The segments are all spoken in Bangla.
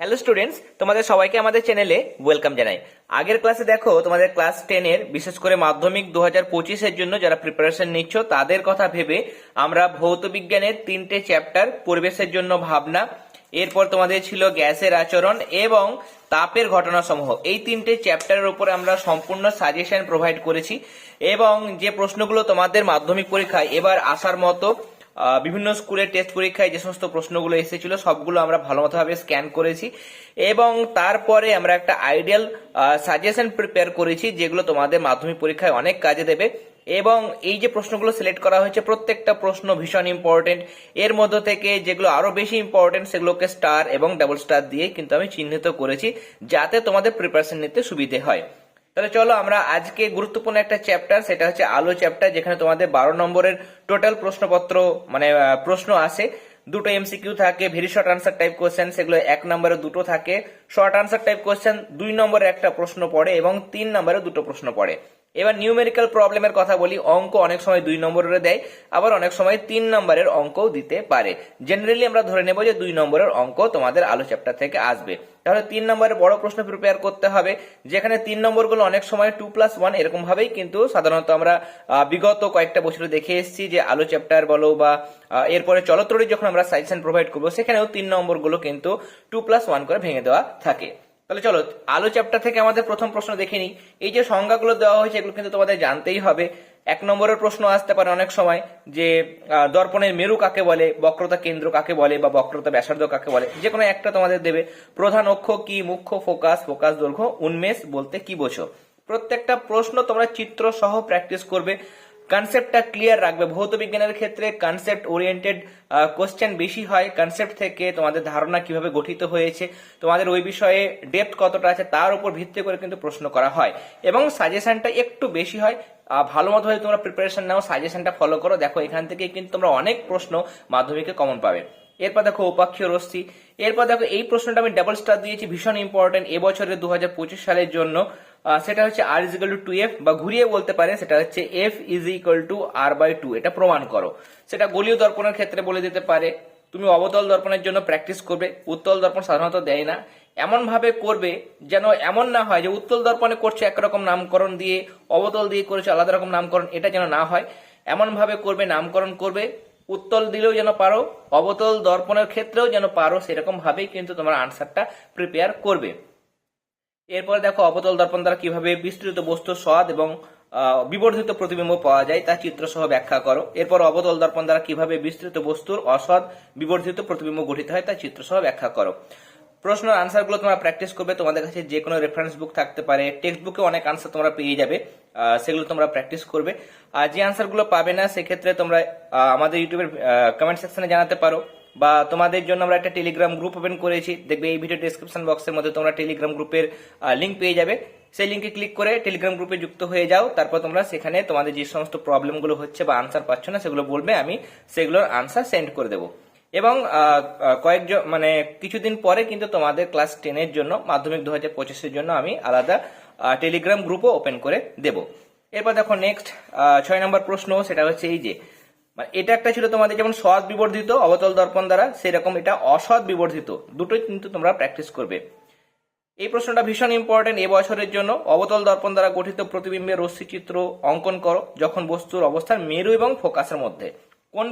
হ্যালো স্টুডেন্টস, তোমাদের সবাইকে আমাদের চ্যানেলে ওয়েলকাম জানাই। আগের ক্লাসে দেখো, তোমাদের ক্লাস টেনের বিশেষ করে মাধ্যমিক দু হাজার পঁচিশের জন্য যারা প্রিপারেশন নিচ্ছ, তাদের কথা ভেবে আমরা ভৌত বিজ্ঞানের তিনটে চ্যাপ্টার পরিবেশের জন্য ভাবনা, এরপর তোমাদের ছিল গ্যাসের আচরণ এবং তাপের ঘটনাসমূহ। এই তিনটে চ্যাপ্টারের উপর আমরা সম্পূর্ণ সাজেশন প্রোভাইড করেছি এবং যে প্রশ্নগুলো তোমাদের মাধ্যমিক পরীক্ষায় এবার আসার মতো বিভিন্ন স্কুলের টেস্ট পরীক্ষায় যে সমস্ত প্রশ্নগুলো এসেছিল, সবগুলো আমরা ভালো মতোভাবে স্ক্যান করেছি এবং তারপরে আমরা একটা আইডিয়াল সাজেশন প্রিপেয়ার করেছি যেগুলো তোমাদের মাধ্যমিক পরীক্ষায় অনেক কাজে দেবে এবং এই যে প্রশ্নগুলো সিলেক্ট করা হয়েছে, প্রত্যেকটা প্রশ্ন ভীষণ ইম্পর্টেন্ট এর মধ্যে থেকে যেগুলো আরও বেশি ইম্পর্টেন্ট সেগুলোকে স্টার এবং ডাবল স্টার দিয়ে কিন্তু আমি চিহ্নিত করেছি যাতে তোমাদের প্রিপারেশন নিতে সুবিধে হয়। তাহলে চলো আমরা আজকে গুরুত্বপূর্ণ একটা চ্যাপ্টার সেটা হচ্ছে আলো চ্যাপ্টার যেখানে তোমাদের বারো নম্বরের টোটাল প্রশ্নপত্র মানে প্রশ্ন আসে। দুটো এমসিকিউ থাকে very short answer type question সেগুলো এক নম্বরে দুটো থাকে। শর্ট আনসার টাইপ কোয়েশ্চেন দুই নম্বরে একটা প্রশ্ন পড়ে এবং তিন নম্বরে দুটো প্রশ্ন পড়ে। এবার নিউমেরিক্যাল প্রবলেমের কথা বলি, অঙ্ক অনেক সময় দুই নম্বরের দেয়, আবার অনেক সময় তিন নম্বরের অঙ্কও দিতে পারে। জেনারেলি আমরা ধরে নেব যে দুই নম্বরের অঙ্ক তোমাদের আলো চ্যাপ্টার থেকে আসবে। তাহলে তিন নম্বরের বড় প্রশ্ন প্রিপেয়ার করতে হবে, যেখানে তিন নম্বরগুলো অনেক সময় টু প্লাস ওয়ান এরকম ভাবেই কিন্তু সাধারণত আমরা বিগত কয়েকটা বছরে দেখে এসেছি যে আলো চ্যাপ্টার বলো বা এরপরে চলত্ররি যখন আমরা সাজেশন প্রোভাইড করব, সেখানেও তিন নম্বরগুলো কিন্তু টু প্লাস ওয়ান করে ভেঙে দেওয়া থাকে। তাহলে চলো, আলো চ্যাপ্টার থেকে আমাদের প্রথম প্রশ্ন দেখে নিই। এই যে সংজ্ঞাগুলো দেওয়া হয়েছে, এগুলো কিন্তু তোমাদের জানতেই হবে। এক নম্বরের প্রশ্ন আসতে পারে অনেক সময় যে দর্পণের মেরু কাকে বলে, বক্রতা কেন্দ্র কাকে বলে, বা বক্রতা ব্যাসার্ধ কাকে বলে? যে কোনো একটা তোমাদের দেবে। প্রধান অক্ষ কি, মুখ্য ফোকাস ফোকাস দৈর্ঘ্য, উন্মেষ বলতে কি বোঝো? প্রত্যেকটা প্রশ্ন তোমরা চিত্র সহ প্র্যাকটিস করবে। কনসেপ্টটা ক্লিয়ার রাখবে। ভৌত বিজ্ঞানের ক্ষেত্রে কনসেপ্ট ওরিয়েন্টেড কোশ্চেন বেশি হয়। কনসেপ্ট থেকে তোমাদের ধারণা কীভাবে গঠিত হয়েছে, তোমাদের ওই বিষয়ে ডেপথ কতটা আছে তার উপর ভিত্তি করে কিন্তু প্রশ্ন করা হয়। এবং সাজেশনটা একটু বেশি হয়। ভালো মতো হয়ে তোমরা প্রিপারেশন নাও সাজেশনটা ফলো করো। দেখো, এখান থেকে কিন্তু তোমরা অনেক প্রশ্ন মাধ্যমিকে কমন পাবে। এরপর দেখো, উপাক্ষীয় রশ্মি। এরপর দেখো, এই প্রশ্নটা আমি ডাবল স্টার দিয়েছি, ভীষণ ইম্পর্টেন্ট এবছরের দু হাজার পঁচিশ সালের জন্য। সেটা হচ্ছে R is equal to two F বা ঘুরিয়ে বলতে পারে সেটা হচ্ছে F is equal to R by two এটা প্রমাণ করো। সেটা গলীয় দর্পণের ক্ষেত্রে বলে দিতে পারে। তুমি অবতল দর্পণের জন্য প্র্যাকটিস করবে, উত্তল দর্পণ সাধারণত দেয় না। এমন ভাবে করবে যেন এমন না হয় যে উত্তল দর্পণে করছে একরকম নামকরণ দিয়ে, অবতল দিয়ে করেছে আলাদা রকম নামকরণ, এটা যেন না হয়। এমন ভাবে করবে, নামকরণ করবে, উত্তল দিলেও যেন পারো, অবতল দর্পণের ক্ষেত্রেও যেন পারো সেরকম ভাবেই কিন্তু তোমার আনসারটা প্রিপেয়ার করবে। এরপরে দেখো অবতল দর্পণ দ্বারা কীভাবে বিস্তৃত বস্তুর স্বাদ এবং বিবর্ধিত প্রতিবিম্ব পাওয়া যায় তা চিত্র সহ ব্যাখ্যা করো। এরপর অবতল দর্পণ দ্বারা কীভাবে বিস্তৃত বস্তুর অসৎ বিবর্ধিত প্রতিবিম্ব গঠিত হয় তা চিত্র সহ ব্যাখ্যা করো। প্রশ্নের আনসারগুলো তোমরা প্র্যাকটিস করবে, তোমাদের কাছে যে কোনো রেফারেন্স বুক থাকতে পারে। টেক্সট বুকে অনেক আনসার তোমরা পেয়ে যাবে সেগুলো তোমরা প্র্যাকটিস করবে। আর যে আনসারগুলো পাবে না, সেক্ষেত্রে তোমরা আমাদের ইউটিউবের কমেন্ট সেকশনে জানাতে পারো। বা তোমাদের জন্য আমরা একটা টেলিগ্রাম গ্রুপ ওপেন করেছি। দেখবে এই ভিডিও ডেসক্রিপশন বক্সের মধ্যে তোমরা টেলিগ্রাম গ্রুপের লিঙ্ক পেয়ে যাবে। সেই লিঙ্কে ক্লিক করে টেলিগ্রাম গ্রুপে যুক্ত হয়ে যাও। তারপর তোমরা সেখানে তোমাদের যে সমস্ত প্রবলেমগুলো হচ্ছে বা আনসার পাচ্ছ না, সেগুলো বলবে। আমি সেগুলোর আনসার সেন্ড করে দেবো। এবং কয়েকজন মানে কিছুদিন পরে কিন্তু তোমাদের ক্লাস টেনের জন্য, মাধ্যমিক দু হাজার পঁচিশের জন্য আমি আলাদা টেলিগ্রাম গ্রুপও ওপেন করে দেব। এরপর দেখো নেক্সট ছয় নম্বর প্রশ্ন, সেটা হচ্ছে এই যে মানে এটা একটা ছিল তোমাদের যেমন সৎ বিবর্ধিত, অবতল দর্পণ দ্বারা সেরকম এটা অসৎ বিবর্ধিত। দুটোই কিন্তু তোমরা প্র্যাকটিস করবে। এই প্রশ্নটা ভীষণ ইম্পর্টেন্ট এবছরের জন্য অবতল দর্পণ দ্বারা গঠিত প্রতিবিম্বের রশ্মিচিত্র অঙ্কন করো, যখন বস্তুর অবস্থান মেরু এবং ফোকাসের মধ্যে। কোন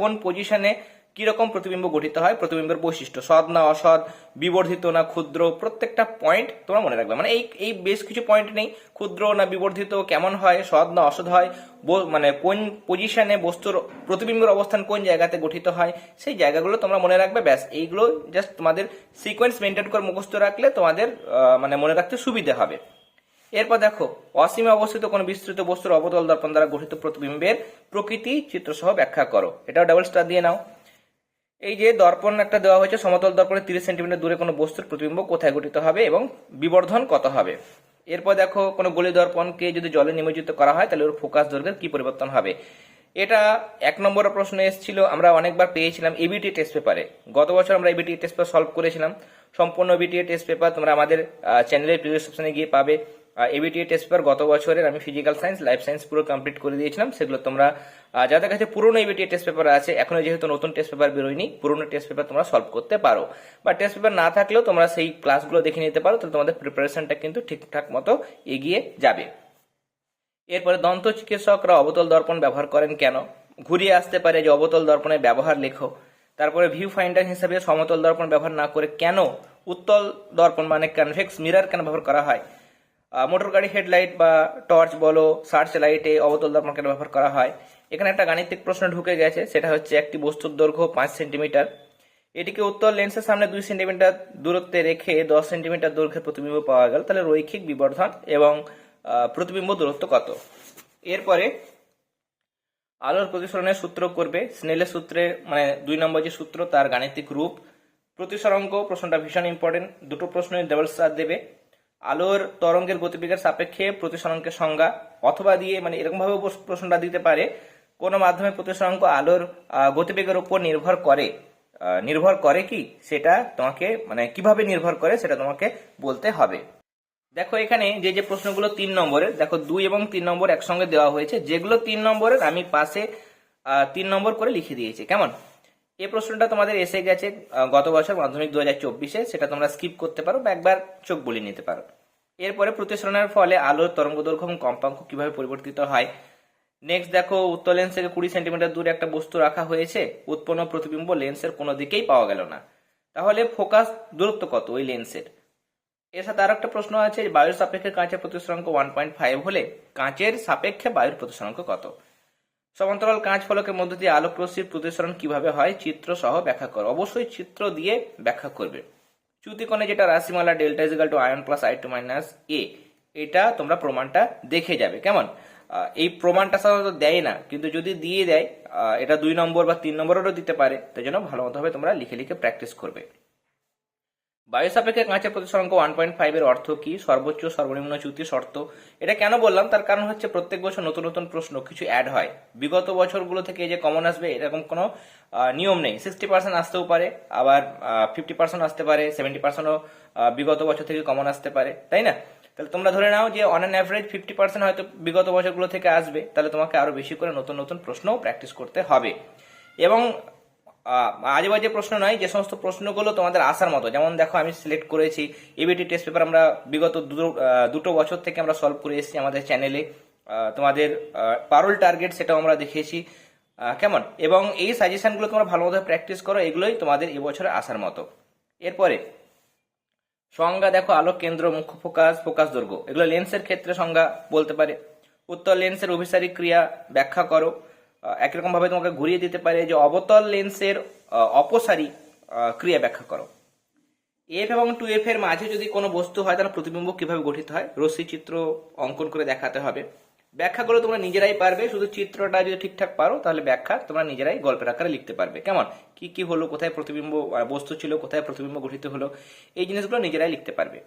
কোন পজিশনে কীরকম প্রতিবিম্ব গঠিত হয়? প্রতিবিম্বের বৈশিষ্ট্য, সৎ না অসৎ, বিবর্ধিত না ক্ষুদ্র, প্রত্যেকটা পয়েন্ট তোমরা মনে রাখবে। মানে এই এই বেশ কিছু পয়েন্ট নেই। ক্ষুদ্র না বিবর্ধিত, কেমন হয়? সৎ না অসৎ হয়? মানে কোন পজিশনে বস্তুর প্রতিবিম্বের অবস্থান কোন জায়গাতে গঠিত হয়? সেই জায়গাগুলো তোমরা মনে রাখবে। ব্যাস, এইগুলো জাস্ট তোমাদের সিকোয়েন্স মেনটেন করে মুখস্থ রাখলে তোমাদের মানে মনে রাখতে সুবিধে হবে। এরপর দেখো, অসীমে অবস্থিত কোন বিস্তৃত বস্তুর অবতল দর্পণ দ্বারা গঠিত প্রতিবিম্বের প্রকৃতি চিত্রসহ ব্যাখ্যা করো। এটাও ডাবল স্টার দিয়ে নাও। এই যে দর্পণ একটা দেওয়া হয়েছে, সমতল দর্পণে তিরিশ সেন্টিমিটার দূরে কোনো বস্তুর প্রতিবিম্ব কোথায় গঠিত হবে এবং বিবর্ধন কত হবে? এরপর দেখো, কোনো গলি দর্পণকে যদি জলে নিমজ্জিত করা হয়, তাহলে ওর ফোকাস দৈর্ঘ্যের কি পরিবর্তন হবে? এটা এক নম্বর প্রশ্ন এসেছিল, আমরা অনেকবার পেয়েছিলাম এবিটি টেস্ট পেপারে। গত বছর আমরা এবিটি টেস্ট পেপার সলভ করেছিলাম। সম্পূর্ণ বিটিএ টেস্ট পেপার তোমরা আমাদের চ্যানেলের প্রিভিয়াস অপশনে গিয়ে পাবে। এবিটিএ টেস্ট পেপার গত বছরের আমি ফিজিক্যাল সায়েন্স লাইফ সায়েন্স পুরো কমপ্লিট করে দিয়েছিলাম। সেগুলো তোমরা যাদের কাছে পুরনো এবিটিএ টেস্ট পেপার আছে, এখনও যেহেতু নতুন টেস্ট পেপার বেরোয়নি, পুরনো টেস্ট পেপার তোমরা সলভ করতে পারো। বা টেস্ট পেপার না থাকলেও তোমরা সেই ক্লাসগুলো দেখে নিতে পারো, তাহলে তোমাদের প্রিপারেশনটা কিন্তু ঠিকঠাক মতো এগিয়ে যাবে। এরপরে দন্ত চিকিৎসকরা অবতল দর্পণ ব্যবহার করেন কেন? ঘুরিয়ে আসতে পারে যে অবতল দর্পণের ব্যবহার লেখো। তারপরে ভিউ ফাইন্ডার হিসেবে সমতল দর্পণ ব্যবহার না করে কেন? উত্তল দর্পণ মানে কনভেক্স মিরর কেন ব্যবহার করা হয়? মোটর গাড়ি হেডলাইট বা টর্চ বলো সার্চ লাইটে অবতল দর্পণ কেন ব্যবহার করা হয়? এখানে একটা গাণিতিক প্রশ্ন ঢুকে গেছে, সেটা হচ্ছে একটি বস্তুর দৈর্ঘ্য পাঁচ সেন্টিমিটার এটিকে উত্তর লেন্সের সামনে দুই সেন্টিমিটার দূরত্বে রেখে দশ সেন্টিমিটার দৈর্ঘ্যের প্রতিবিম্ব পাওয়া গেল। তাহলে রৈখিক বিবর্ধন এবং প্রতিবিম্ব দূরত্ব কত? এরপরে আলোর প্রতিসরণের সূত্র করবে। স্নেলের সূত্রে মানে দুই নম্বর যে সূত্র, তার গাণিতিক রূপ। প্রতিসরাঙ্ক প্রশ্নটা ভীষণ ইম্পর্টেন্ট দুটো প্রশ্নের ডাবল স্টার দেবে। আলোর তরঙ্গের গতিবেগের সাপেক্ষে প্রতিসরাঙ্কের সংজ্ঞা অথবা দিয়ে মানে এরকম ভাবে প্রশ্নটা দিতে পারে। কোন মাধ্যমে প্রতিসরাঙ্ক আলোর গতিবেগের উপর নির্ভর করে। নির্ভর করে কি? সেটা তোমাকে মানে কীভাবে নির্ভর করে সেটা তোমাকে বলতে হবে। দেখো এখানে যে যে প্রশ্নগুলো তিন নম্বরের, দেখো দুই এবং তিন নম্বর একসঙ্গে দেওয়া হয়েছে। যেগুলো তিন নম্বরের আমি পাশে তিন নম্বর করে লিখে দিয়েছি। কেমন? এই প্রশ্নটা তোমাদের এসে গেছে গত বছর মাধ্যমিক দু হাজার চব্বিশে, সেটা তোমরা স্কিপ করতে পারো বা একবার চোখ বলিয়ে নিতে পারো। এরপরে প্রতিসরণের ফলে আলোর তরঙ্গ দৈর্ঘ্য এবং কম্পাঙ্ক কীভাবে পরিবর্তিত হয়? নেক্সট দেখো, উত্তর লেন্স থেকে কুড়ি সেন্টিমিটার দূরে একটা বস্তু রাখা হয়েছে, উৎপন্ন প্রতিবিম্ব লেন্সের কোনো দিকেই পাওয়া গেল না। তাহলে ফোকাস দূরত্ব কত ওই লেন্সের এর? সাথে আরও একটা প্রশ্ন আছে, বায়ুর সাপেক্ষে কাঁচের প্রতিসরাঙ্ক ওয়ান পয়েন্ট ফাইভ হলে কাঁচের সাপেক্ষে বায়ুর প্রতিসরাঙ্ক কত? সমান্তরাল কাঁচ ফলকের মধ্য দিয়ে আলোক রশ্মির প্রতিসরণ কীভাবে হয়, চিত্র সহ ব্যাখ্যা করো। অবশ্যই চিত্র দিয়ে ব্যাখ্যা করবে। চ্যুতিকোণে যেটা রাশিমালা delta is equal to i one plus i two minus A এটা তোমরা প্রমাণটা দেখে যাবে। কেমন? এই প্রমাণটা সাধারণত দেয় না, কিন্তু যদি দিয়ে দেয় এটা দুই নম্বর বা তিন নম্বরেরও দিতে পারে। তাই জন্য ভালো মতো তোমরা লিখে লিখে প্র্যাকটিস করবে। বায়ু সাপেক্ষে কাঁচের প্রতিসরাঙ্ক ওয়ান পয়েন্ট ফাইভ এর অর্থ কি? সর্বোচ্চ, সর্বনিম্ন চ্যুতি শর্ত? এটা কেন বললাম? তার কারণ হচ্ছে প্রত্যেক বছর নতুন নতুন প্রশ্ন কিছু অ্যাড হয়। বিগত বছরগুলো থেকে যে কমন আসবে, এরকম কোনো নিয়ম নেই। সিক্সটি পার্সেন্ট আসতেও পারে, আবার ফিফটি পার্সেন্ট আসতে পারে সেভেন্টি পার্সেন্টও বিগত বছর থেকে কমন আসতে পারে। তাই না? তাহলে তোমরা ধরে নাও যে on an average fifty percent হয়তো বিগত বছরগুলো থেকে আসবে, তাহলে তোমাকে আরও বেশি করে নতুন নতুন প্রশ্নও প্র্যাকটিস করতে হবে। এবং আজে বাজে প্রশ্ন নয় যে সমস্ত প্রশ্নগুলো তোমাদের আসার মতো। যেমন দেখো আমি সিলেক্ট করেছি এবিটি টেস্ট পেপার আমরা বিগত দুটো বছর থেকে আমরা সলভ করে এসেছি আমাদের চ্যানেলে তোমাদের পারল টার্গেট সেটাও আমরা দেখিয়েছি। আহ, কেমন? এবং এই সাজেশনগুলো তোমরা ভালো মতো প্র্যাকটিস করো এগুলোই তোমাদের এবছরে আসার মতো। এরপরে সংজ্ঞা দেখো আলোক কেন্দ্র মুখ্য ফোকাস ফোকাস দৈর্ঘ্য এগুলো লেন্সের ক্ষেত্রে সংজ্ঞা বলতে পারে। উত্তর লেন্সের অভিসারিক ক্রিয়া ব্যাখ্যা করো। আহ, একই রকম ভাবে তোমাকে ঘুরিয়ে দিতে পারে যে অবতল লেন্সের অপসারী ক্রিয়া ব্যাখ্যা করো। এফ এবং টু এফ এর মাঝে যদি কোনো বস্তু হয় তাহলে প্রতিবিম্ব কীভাবে গঠিত হয়? রশ্মি চিত্র অঙ্কন করে দেখাতে হবে। ব্যাখ্যাগুলো তোমরা নিজেরাই পারবে শুধু চিত্রটা যদি ঠিকঠাক পারো তাহলে ব্যাখ্যা তোমরা নিজেরাই গল্পের আকারে লিখতে পারবে। কেমন? কি কি হলো কোথায় প্রতিবিম্ব বস্তু ছিল কোথায় প্রতিবিম্ব গঠিত হলো এই জিনিসগুলো নিজেরাই লিখতে পারবে।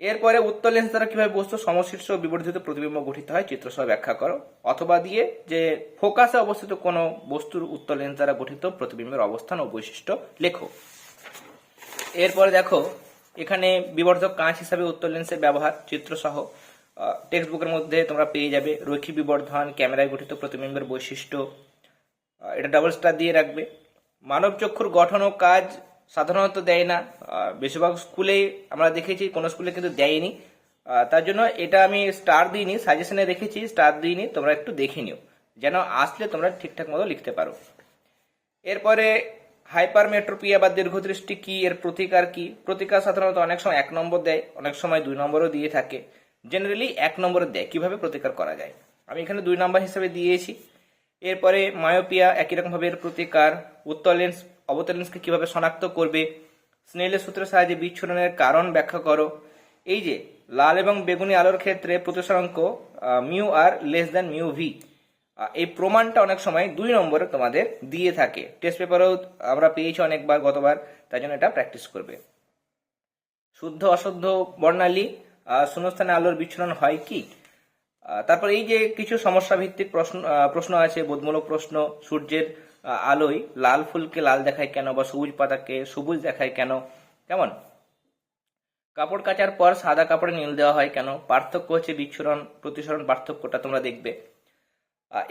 এরপরে উত্তর লেন্স দ্বারা কীভাবে বস্তু সমশীর্ষ বিবর্ধিত প্রতিবিম্ব গঠিত হয় চিত্র সহ ব্যাখ্যা করো। অথবা দিয়ে যে ফোকাসে অবস্থিত কোনো বস্তুর উত্তর লেন্স দ্বারা গঠিত প্রতিবিম্বের অবস্থান ও বৈশিষ্ট্য লেখো। এরপরে দেখো, এখানে বিবর্ধক কাঁচ হিসাবে উত্তর লেন্সের ব্যবহার চিত্র সহ টেক্সট বুকের মধ্যে তোমরা পেয়ে যাবে রৈখিক বিবর্ধন, ক্যামেরায় গঠিত প্রতিবিম্বের বৈশিষ্ট্য এটা ডাবল স্টার দিয়ে রাখবে। মানব চক্ষুর গঠন ও কাজ সাধারণত দেয় না। বেশিরভাগ স্কুলেই আমরা দেখেছি, কোনো স্কুলে কিন্তু দেয়নি। তার জন্য এটা আমি স্টার দিইনি সাজেশনে রেখেছি স্টার দিইনি, তোমরা একটু দেখে নিও। যেন আসলে তোমরা ঠিকঠাক মতো লিখতে পারো। এরপরে হাইপারমেট্রোপিয়া বা দীর্ঘদৃষ্টি কি, এর প্রতিকার কি? প্রতিকার সাধারণত অনেক সময় এক নম্বর দেয়, অনেক সময় দুই নম্বরও দিয়ে থাকে। জেনারেলি এক নম্বরে দেয়, কীভাবে প্রতিকার করা যায়? আমি এখানে দুই নম্বর হিসেবে দিয়েছি। এরপরে মায়োপিয়া একই রকমভাবে এর প্রতিকার। উত্তর লেন্স অবতল লেন্সকে কীভাবে শনাক্ত করবে? স্নেলের সূত্রের সাহায্যে বিচ্ছুরণের কারণ ব্যাখ্যা করো। এই যে, লাল এবং বেগুনি আলোর ক্ষেত্রে প্রতিসরাঙ্ক mu R less than mu V. এই প্রমাণটা অনেক সময় দুই নম্বরে তোমাদের দিয়ে থাকে। টেস্ট পেপারেও আমরা পেয়েছি অনেকবার, গতবার, তাই জন্য এটা প্র্যাকটিস করবে। শুদ্ধ, অশুদ্ধ বর্ণালী শূন্যস্থানে আলোর বিচ্ছুরণ হয় কি? তারপর এই যে কিছু সমস্যা ভিত্তিক প্রশ্ন প্রশ্ন আছে, বোধমূলক প্রশ্ন, সূর্যের আলোয় লাল ফুলকে লাল দেখায় কেন বা সবুজ পাতাকে সবুজ দেখায় কেন? কেমন? কাপড় কাচার পর সাদা কাপড়ে নীল দেওয়া হয় কেন? পার্থক্য হচ্ছে বিচ্ছুরণ, প্রতিসরণ পার্থক্যটা তোমরা দেখবে।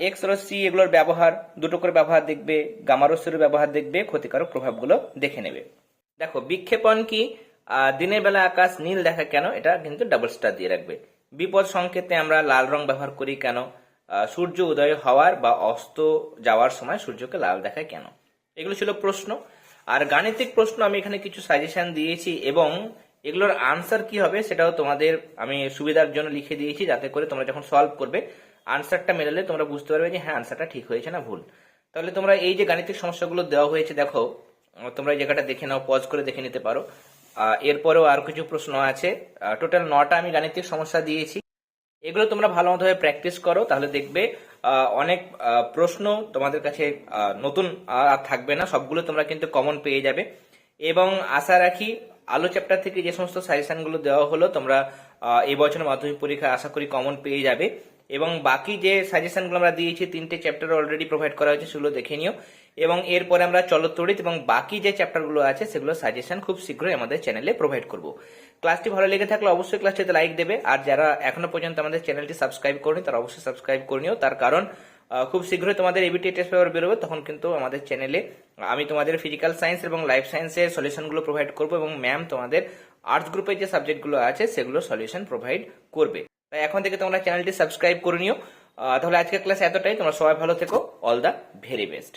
এক্স রশ্মি এগুলোর ব্যবহার, দুটো করে ব্যবহার দেখবে, গামা রশ্মির ব্যবহার দেখবে, ক্ষতিকারক প্রভাবগুলো দেখে নেবে। দেখো, বিক্ষেপণ কি? দিনের বেলা আকাশ নীল দেখা কেন? এটা কিন্তু ডাবল স্টার দিয়ে রাখবে। বিপদ সংকেতে আমরা লাল রং ব্যবহার করি কেন? সূর্য উদয় হওয়ার বা অস্ত যাওয়ার সময় সূর্যকে লাল দেখায় কেন? এগুলো ছিল প্রশ্ন। আর গাণিতিক প্রশ্ন আমি এখানে কিছু সাজেশন দিয়েছি এবং এগুলোর আনসার কি হবে সেটাও তোমাদের আমি সুবিধার জন্য লিখে দিয়েছি যাতে করে তোমরা যখন সলভ করবে আনসারটা মেলালে তোমরা বুঝতে পারবে যে হ্যাঁ আনসারটা ঠিক হয়েছে না ভুল। তাহলে তোমরা এই যে গাণিতিক সমস্যাগুলো দেওয়া হয়েছে, দেখো, তোমরা এই জায়গাটা দেখে নাও পজ করে দেখে নিতে পারো। এরপরেও আর কিছু প্রশ্ন আছে। টোটাল নটা আমি গাণিতিক সমস্যা দিয়েছি। এগুলো তোমরা ভালো মতোভাবে প্র্যাকটিস করো, তাহলে দেখবে অনেক প্রশ্ন তোমাদের কাছে নতুন আর থাকবে না, সবগুলো তোমরা কিন্তু কমন পেয়ে যাবে। এবং আশা রাখি, আলো চ্যাপ্টার থেকে যে সমস্ত সাজেশনগুলো দেওয়া হলো, তোমরা বছরের মাধ্যমিক পরীক্ষায় আশা করি কমন পেয়ে যাবে। এবং বাকি যে সাজেশনগুলো আমরা দিয়েছি, তিনটে চ্যাপ্টার অলরেডি প্রোভাইড করা হয়েছে, সেগুলো দেখে নিও। এবং এরপরে আমরা চলতরিত এবং বাকি যে চ্যাপ্টারগুলো আছে, সেগুলো সাজেশন খুব শীঘ্রই আমাদের চ্যানেলে প্রোভাইড করব। ক্লাসটি ভালো লেগে থাকলে অবশ্যই ক্লাসটিতে লাইক দেবে। আর যারা এখনও পর্যন্ত আমাদের চ্যানেলটি সাবস্ক্রাইব করেনি, তারা অবশ্যই সাবস্ক্রাইব করে নিও। তার কারণ খুব শীঘ্রই তোমাদের এবিটি টেস্ট পেপার বেরোবে, তখন কিন্তু আমাদের চ্যানেলে আমি তোমাদের ফিজিক্যাল সায়েন্স এবং লাইফ সায়েন্সের সলিউশনগুলো প্রোভাইড করব এবং ম্যাম তোমাদের আর্টস গ্রুপের যে সাবজেক্টগুলো আছে, সেগুলো সলিউশন প্রোভাইড করবে। তাই এখন থেকে তোমরা চ্যানেলটি সাবস্ক্রাইব করে নিও। তাহলে আজকের ক্লাস এতটাই। তোমরা সবাই ভালো থেকো। All the very best